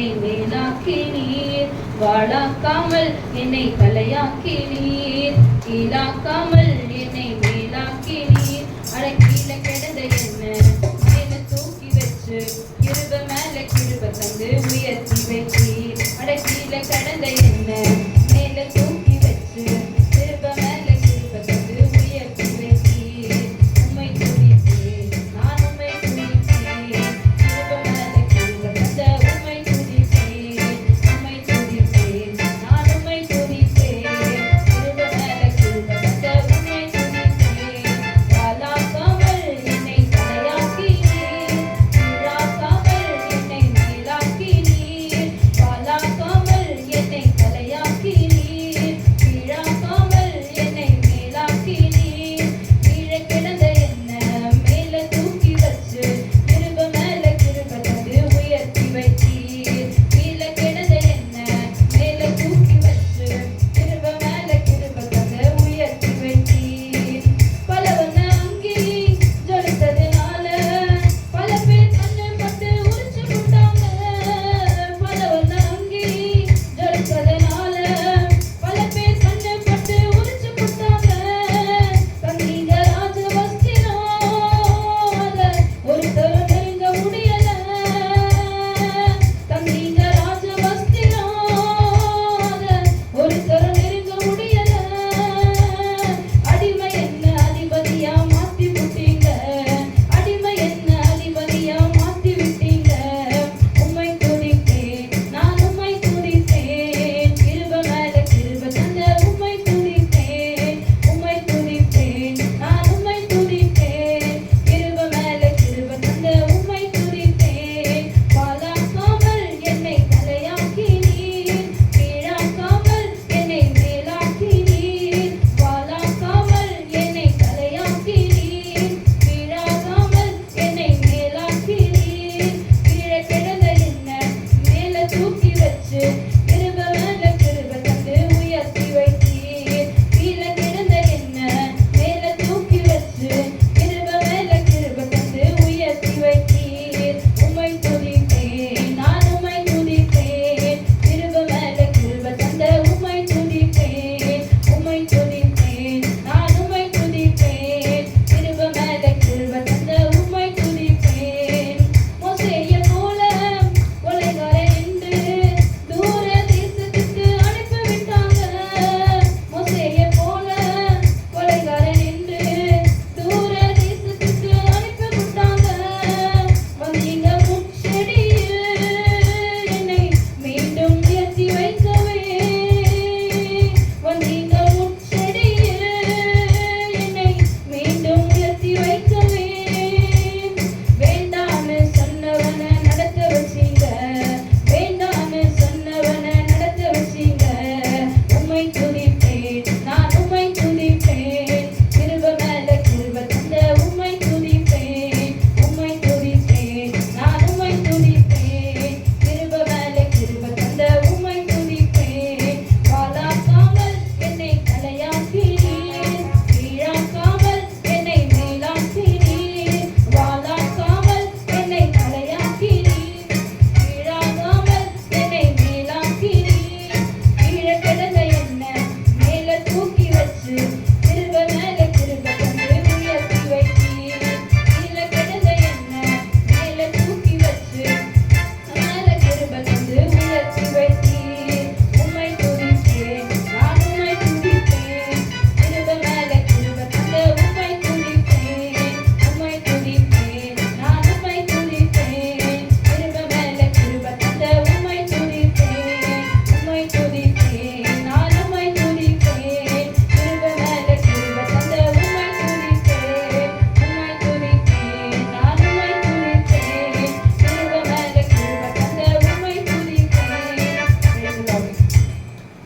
என்னை மேலாக்கினீர் வாழாக்காமல் என்னை தலையாக்கினீர். கீழாக்காமல் என்னை மேலாக்கினீர். அட கீழே கிடந்த என்ன? மேல தூக்கி வச்சு கிருப மேல கிருப தந்து உயர்த்தி வச்சு you legit.